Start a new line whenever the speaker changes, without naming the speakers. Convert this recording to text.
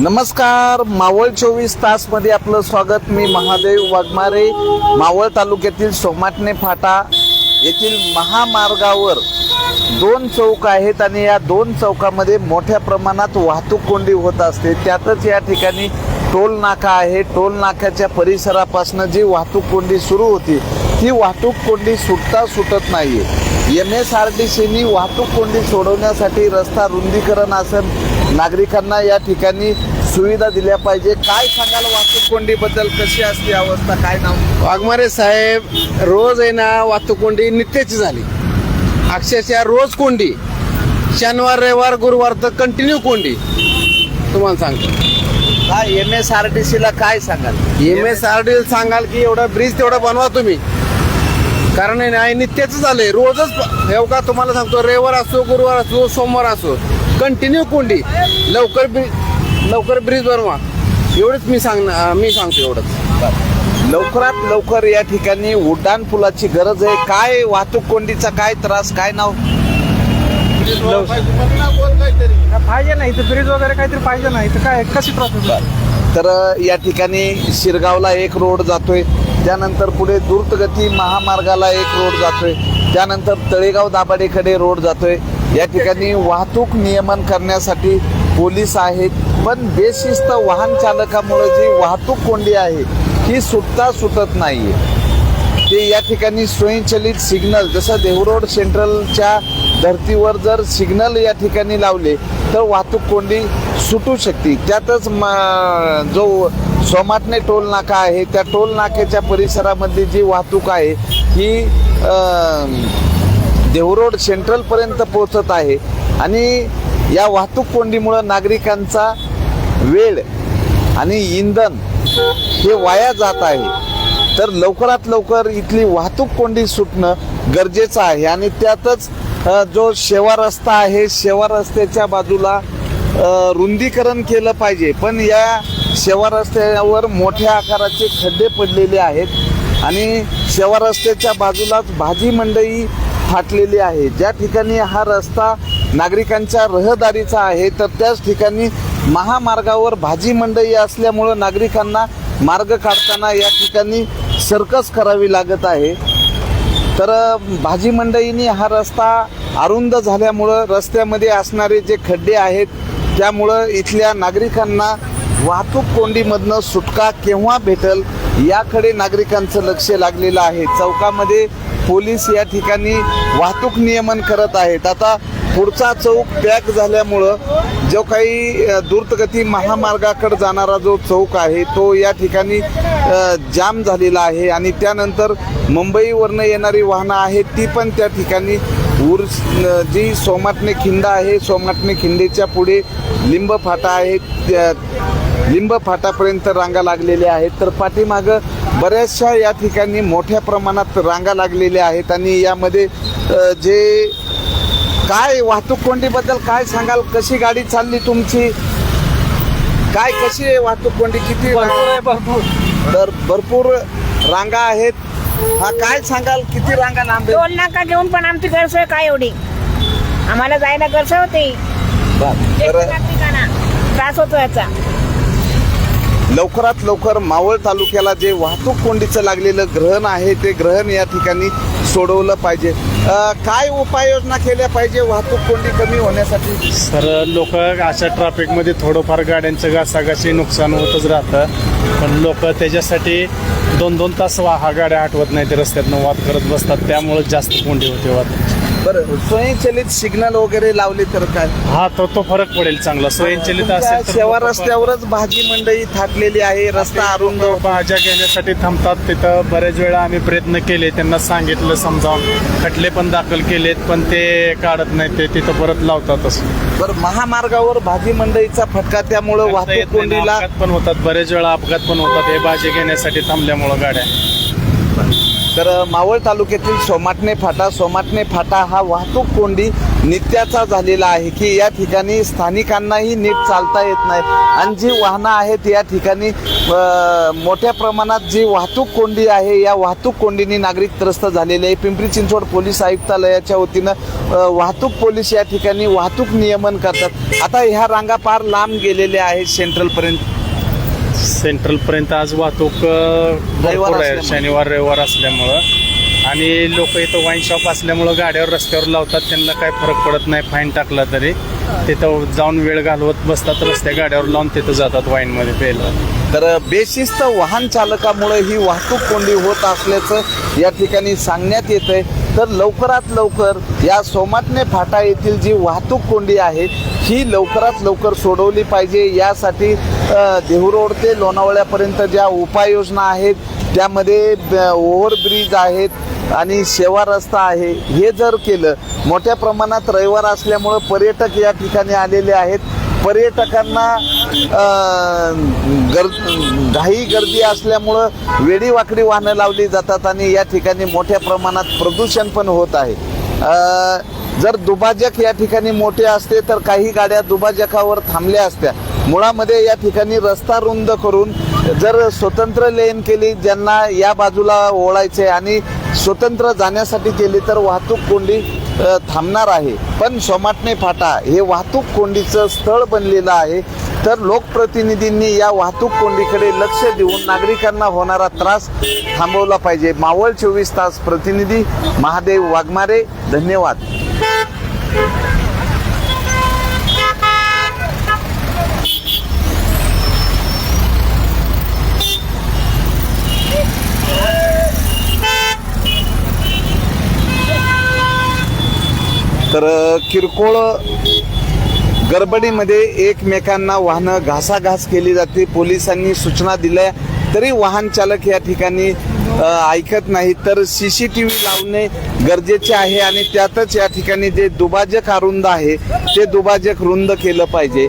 नमस्कार मावळ चोवीस तासमध्ये आपलं स्वागत. मी महादेव वाघमारे मावळ तालुक्यातील सोमाटणे फाटा येथील महामार्गावर दोन चौक आहेत आणि या दोन चौकामध्ये मोठ्या प्रमाणात वाहतूक कोंडी होत असते. त्यातच या ठिकाणी टोल नाका आहे. टोल नाक्याच्या परिसरापासून जी वाहतूक कोंडी सुरू होती ती वाहतूक कोंडी सुटता सुटत नाहीये. एम एस आर टी सीनी वाहतूक कोंडी सोडवण्यासाठी रस्ता रुंदीकरण असेल नागरिकांना या ठिकाणी सुविधा दिल्या पाहिजे. काय सांगाल वाहतूक कोंडीबद्दल कशी असते अवस्था? काय नाव?
वाघमारे साहेब रोज आहे ना वाहतूक कोंडी नित्याची झाली. अक्षरशः रोज कोंडी. शनिवार रविवार गुरुवार तर कंटिन्यू कोंडी. तुम्हाला सांगतो.
काय एम एस आर टी सीला काय सांगाल?
एम एस आर डी सांगाल की एवढा ब्रिज तेवढा बनवा तुम्ही. कारण आहे ना हे नित्याचं झालंय. रोजच हे का तुम्हाला सांगतो रविवार असो गुरुवार असो सोमवार असो कंटिन्यू कोंडी. लवकर ब्रिज लवकर ब्रिज बनवा एवढंच मी सांग मी सांगतो एवढंच.
लवकरात लवकर या ठिकाणी उड्डाण पुलाची गरज आहे. काय वाहतूक कोंडीचा काय त्रास काय नाव?
पाहिजे. नाही इथं ब्रिज वगैरे काहीतरी पाहिजे नाही इथं काय कशी प्रोसेस
तर या ठिकाणी शिरगावला एक रोड जातोय. त्यानंतर पुढे द्रुतगती महामार्गाला एक रोड जातोय. त्यानंतर तळेगाव दाभाडेकडे रोड जातोय. या ठिकाणी वाहतूक नियमन करण्यासाठी पोलीस आहेत पण बेशिस्त वाहन चालकामुळे जी वाहतूक कोंडी आहे ही सुटता सुटत नाहीये. ते या ठिकाणी स्वयंचलित सिग्नल जसं देहरोड सेंट्रलच्या धर्तीवर जर सिग्नल या ठिकाणी लावले तर वाहतूक कोंडी सुटू शकते. त्यातच म- जो सोमाटणे टोल नाका आहे त्या टोल नाक्याच्या परिसरामधली जी वाहतूक आहे ही देवरोड सेंट्रलपर्यंत पोहोचत आहे. आणि या वाहतूक कोंडीमुळं नागरिकांचा वेळ आणि इंधन हे वाया जात आहे. तर लवकरात लवकर इथली वाहतूक कोंडी सुटणं गरजेचं आहे. आणि त्यातच जो शेवा रस्ता आहे शेवा रस्त्याच्या बाजूला रुंदीकरण केलं पाहिजे. पण या शेवा रस्त्यावर मोठ्या आकाराचे खड्डे पडलेले आहेत. आणि शेवा रस्त्याच्या बाजूलाच भाजी मंडई फाटलेली आहे. ज्या ठिकाणी हा रस्ता नागरिकांच्या रहदारीचा आहे तर त्याच ठिकाणी महामार्गावर भाजी मंडई असल्यामुळं नागरिकांना मार्ग काढताना या ठिकाणी सर्कस करावी लागत आहे. तर भाजी मंडईनी हा रस्ता अरुंद झाल्यामुळं रस्त्यामध्ये असणारे जे खड्डे आहेत त्यामुळं इथल्या नागरिकांना वाहतूक कोंडीमधनं सुटका केव्हा भेटल याकडे नागरिकांचं लक्ष लागलेलं आहे. चौकामध्ये पोलीस या ठिकाणी वाहतूक नियमन करत आहेत. आता पुढचा चौक पॅक झाल्यामुळं जो काही द्रुतगती महामार्गाकडे जाणारा जो चौक आहे तो या ठिकाणी जाम झालेला आहे आणि त्यानंतर मुंबईवरनं येणारी वाहनं आहेत ती पण त्या ठिकाणी उर जी सोमाटणे खिंड आहे सोमाटणे खिंडेच्या पुढे लिंब फाटा आहे त्या लिंब फाटापर्यंत रांगा लागलेल्या आहेत. तर पाठीमागं बऱ्याचशा या ठिकाणी मोठ्या प्रमाणात रांगा लागलेल्या आहेत आणि यामध्ये जे काय वाहतूक कोंडीबद्दल काय सांगाल? कशी गाडी चालली तुमची? काय कशी आहे वाहतूक कोंडी? किती
भरपूर आहे भरपूर.
तर भरपूर रांगा आहेत. हा काय सांगाल? किती रांगा लांब?
टोल नाका घेऊन पण आमची गैरसोय काय एवढी? आम्हाला जायला गैरसोय होती. त्रास होतो याचा.
लवकरात लवकर मावळ तालुक्याला जे वाहतूक कोंडीचं लागलेलं ग्रहण आहे ते ग्रहण या ठिकाणी सोडवलं पाहिजे. काय उपाययोजना केल्या पाहिजे वाहतूक कोंडी कमी होण्यासाठी?
सर लोक अशा ट्रॅफिकमध्ये थोडंफार गाड्यांचं घासाघाशी नुकसान होतच राहतं. पण लोक त्याच्यासाठी दोन दोन तास वा हा गाड्या आठवत नाही ते रस्त्यातनं वाद करत बसतात. त्यामुळे जास्त कोंडी होते वाद
बरं स्वयंचलित सिग्नल वगैरे लावले तर काय?
हा तो तो फरक पडेल चांगला. स्वयंचलित असेल तर लोकं
रस्त्यावरच भाजी मंडई थाटलेली आहे रस्ता अरुंद.
लोकं भाज्या घेण्यासाठी थांबतात. तिथं बरेच वेळा आम्ही प्रयत्न केले त्यांना सांगितलं समजावून. खटले पण दाखल केलेत पण ते काढत नाही ते तिथं परत लावतातच.
बरं महामार्गावर भाजी मंडईचा फटका त्यामुळं
करता येत
वाहतूक
नाही
कोंडीला
अपघात पण होतात बरेच वेळा अपघात पण होतात. हे भाजी घेण्यासाठी थांबल्यामुळं गाड्या
तर मावळ तालुक्यातील सोमाटणे फाटा सोमाटणे फाटा हा वाहतूक कोंडी नित्याचा झालेला आहे की या ठिकाणी स्थानिकांनाही नीट चालता येत नाही. आणि जी वाहनं आहेत या ठिकाणी मोठ्या प्रमाणात जी वाहतूक कोंडी आहे या वाहतूक कोंडीने नागरिक त्रस्त झालेले आहे. पिंपरी चिंचवड पोलीस आयुक्तालयाच्या वतीनं वाहतूक पोलीस या ठिकाणी वाहतूक नियमन करतात. आता ह्या रांगा पार लांब गेलेल्या आहेत सेंट्रलपर्यंत.
सेंट्रल पर्यंत आज वाहतूक भरपूर आहे. शनिवार रविवार असल्यामुळं. आणि लोक इथं वाईन शॉप असल्यामुळं गाड्यावर रस्त्यावर लावतात. त्यांना काय फरक पडत नाही फाईन टाकला तरी. तिथं जाऊन वेळ घालवत बसतात रस्त्या गाड्यावर लावून तिथं जातात वाईनमध्ये प्यायला.
तर बेशिस्त वाहन चालकामुळे ही वाहतूक कोंडी होत असल्याचं या ठिकाणी सांगण्यात येत आहे तर लवकरात लवकर या सोमाटणे फाटा येथील जी वाहतूक कोंडी आहे ही लवकरात लवकर सोडवली पाहिजे. यासाठी देहूरोड देहू रोड ते लोणावळ्यापर्यंत ज्या उपाययोजना आहेत त्यामध्ये ओव्हरब्रिज आहेत आणि सेवा रस्ता आहे. हे जर केलं मोठ्या प्रमाणात रविवार असल्यामुळं पर्यटक या ठिकाणी आलेले आहेत. पर्यटकांना गर घाई गर्दी असल्यामुळं वेडीवाकडी वाहनं लावली जातात आणि या ठिकाणी मोठ्या प्रमाणात प्रदूषण पण होत आहे. जर दुभाजक या ठिकाणी मोठे असते तर काही गाड्या दुभाजकावर थांबल्या असत्या. मुळामध्ये या ठिकाणी रस्ता रुंद करून जर स्वतंत्र लेन केली ज्यांना या बाजूला ओळायचे आणि स्वतंत्र जाण्यासाठी केली तर वाहतूक कोंडी थांबणार आहे. पण सोमाटणे फाटा हे वाहतूक कोंडीचं स्थळ बनलेलं आहे. तर लोकप्रतिनिधींनी या वाहतूक कोंडीकडे लक्ष देऊन नागरिकांना होणारा त्रास थांबवला पाहिजे. मावळ चोवीस तास प्रतिनिधी महादेव वाघमारे. धन्यवाद. तर किरकोळ गडबडीमध्ये एकमेकांना वाहनं घासाघास केली जाते. पोलिसांनी सूचना दिल्या तरी वाहन चालक या ठिकाणी ऐकत नाहीत तर सी सी टी व्ही लावणे गरजेचे आहे आणि त्यातच या ठिकाणी जे दुभाजक अरुंद आहे ते दुभाजक रुंद केलं पाहिजे.